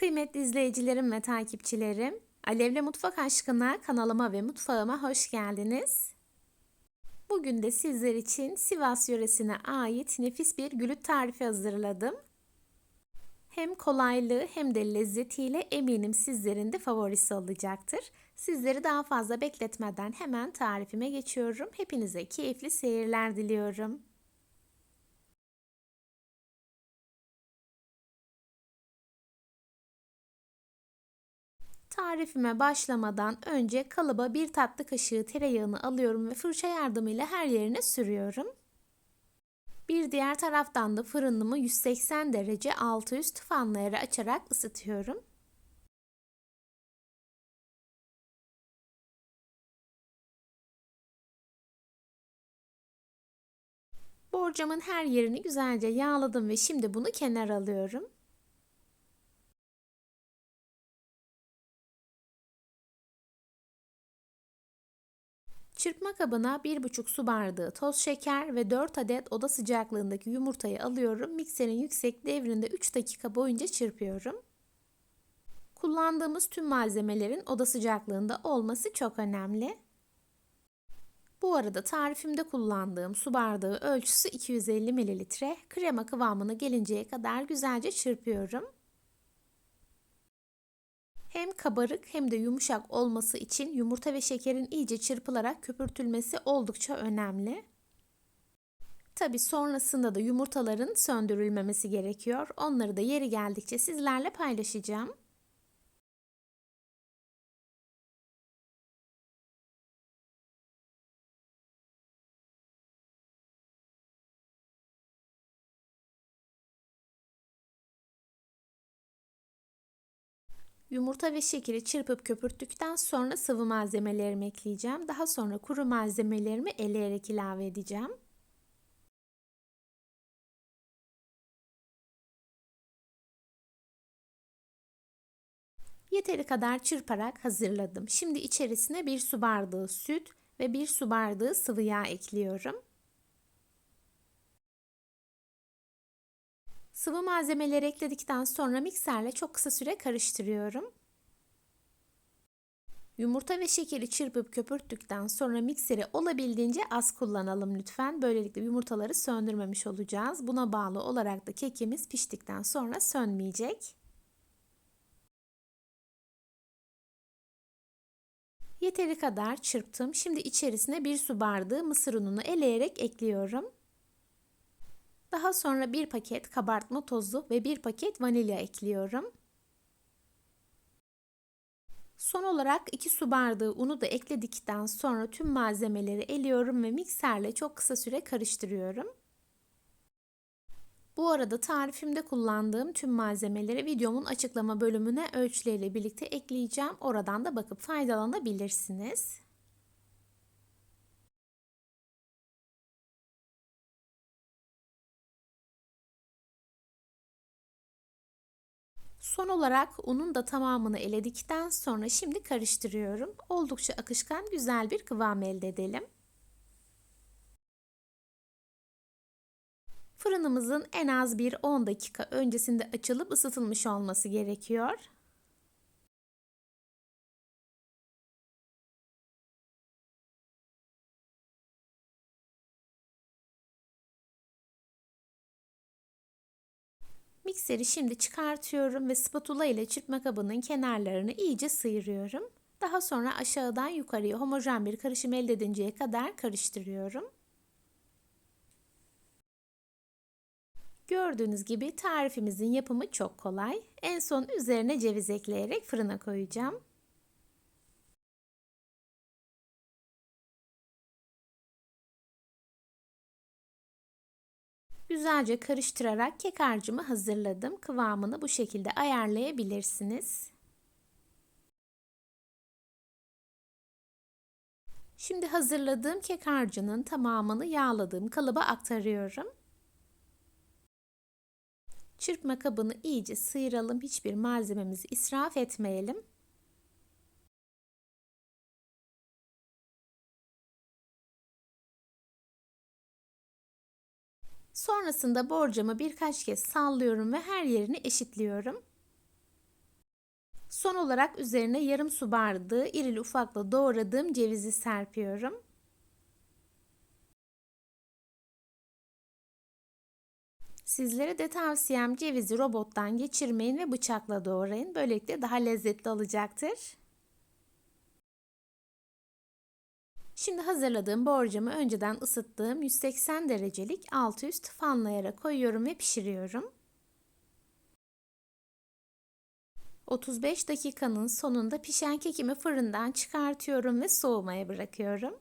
Kıymetli izleyicilerim ve takipçilerim, Alevle Mutfak Aşkına kanalıma ve mutfağıma hoş geldiniz. Bugün de sizler için Sivas yöresine ait nefis bir gülüt tarifi hazırladım. Hem kolaylığı hem de lezzetiyle eminim sizlerin de favorisi olacaktır. Sizleri daha fazla bekletmeden hemen tarifime geçiyorum. Hepinize keyifli seyirler diliyorum. Tarifime başlamadan önce kalıba bir tatlı kaşığı tereyağını alıyorum ve fırça yardımıyla her yerine sürüyorum. Bir diğer taraftan da fırınımı 180 derece altı üst fanları açarak ısıtıyorum. Borcamın her yerini güzelce yağladım ve şimdi bunu kenara alıyorum. Çırpma kabına 1,5 su bardağı toz şeker ve 4 adet oda sıcaklığındaki yumurtayı alıyorum. Mikserin yüksek devrinde 3 dakika boyunca çırpıyorum. Kullandığımız tüm malzemelerin oda sıcaklığında olması çok önemli. Bu arada tarifimde kullandığım su bardağı ölçüsü 250 ml. Krema kıvamına gelinceye kadar güzelce çırpıyorum. Hem kabarık hem de yumuşak olması için yumurta ve şekerin iyice çırpılarak köpürtülmesi oldukça önemli. Tabi sonrasında da yumurtaların söndürülmemesi gerekiyor. Onları da yeri geldikçe sizlerle paylaşacağım. Yumurta ve şekeri çırpıp köpürttükten sonra sıvı malzemelerimi ekleyeceğim. Daha sonra kuru malzemelerimi eleyerek ilave edeceğim. Yeteri kadar çırparak hazırladım. Şimdi içerisine bir su bardağı süt ve bir su bardağı sıvı yağ ekliyorum. Sıvı malzemeleri ekledikten sonra mikserle çok kısa süre karıştırıyorum. Yumurta ve şekeri çırpıp köpürttükten sonra mikseri olabildiğince az kullanalım lütfen. Böylelikle yumurtaları söndürmemiş olacağız. Buna bağlı olarak da kekimiz piştikten sonra sönmeyecek. Yeteri kadar çırptım. Şimdi içerisine bir su bardağı mısır ununu eleyerek ekliyorum. Daha sonra bir paket kabartma tozu ve bir paket vanilya ekliyorum. Son olarak 2 su bardağı unu da ekledikten sonra tüm malzemeleri eliyorum ve mikserle çok kısa süre karıştırıyorum. Bu arada tarifimde kullandığım tüm malzemeleri videomun açıklama bölümüne ölçüleriyle birlikte ekleyeceğim. Oradan da bakıp faydalanabilirsiniz. Son olarak unun da tamamını eledikten sonra şimdi karıştırıyorum. Oldukça akışkan güzel bir kıvam elde edelim. Fırınımızın en az bir 10 dakika öncesinde açılıp ısıtılmış olması gerekiyor. Mikseri şimdi çıkartıyorum ve spatula ile çırpma kabının kenarlarını iyice sıyırıyorum. Daha sonra aşağıdan yukarıya homojen bir karışım elde edinceye kadar karıştırıyorum. Gördüğünüz gibi tarifimizin yapımı çok kolay. En son üzerine ceviz ekleyerek fırına koyacağım. Güzelce karıştırarak kek harcımı hazırladım. Kıvamını bu şekilde ayarlayabilirsiniz. Şimdi hazırladığım kek harcının tamamını yağladığım kalıba aktarıyorum. Çırpma kabını iyice sıyıralım. Hiçbir malzememizi israf etmeyelim. Sonrasında borcamı birkaç kez sallıyorum ve her yerini eşitliyorum. Son olarak üzerine yarım su bardağı irili ufaklı doğradığım cevizi serpiyorum. Sizlere de tavsiyem cevizi robottan geçirmeyin ve bıçakla doğrayın. Böylelikle daha lezzetli olacaktır. Şimdi hazırladığım borcamı önceden ısıttığım 180 derecelik alt üst fanlayara koyuyorum ve pişiriyorum. 35 dakikanın sonunda pişen kekimi fırından çıkartıyorum ve soğumaya bırakıyorum.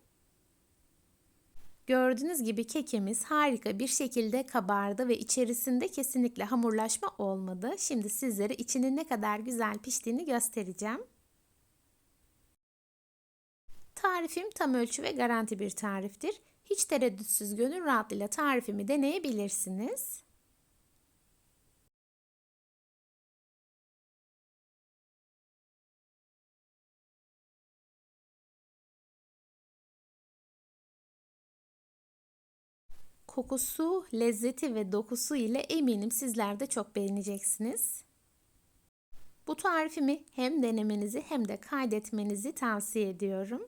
Gördüğünüz gibi kekimiz harika bir şekilde kabardı ve içerisinde kesinlikle hamurlaşma olmadı. Şimdi sizlere içinin ne kadar güzel piştiğini göstereceğim. Tarifim tam ölçü ve garanti bir tariftir. Hiç tereddütsüz gönül rahatlığıyla tarifimi deneyebilirsiniz. Kokusu, lezzeti ve dokusu ile eminim sizler de çok beğeneceksiniz. Bu tarifimi hem denemenizi hem de kaydetmenizi tavsiye ediyorum.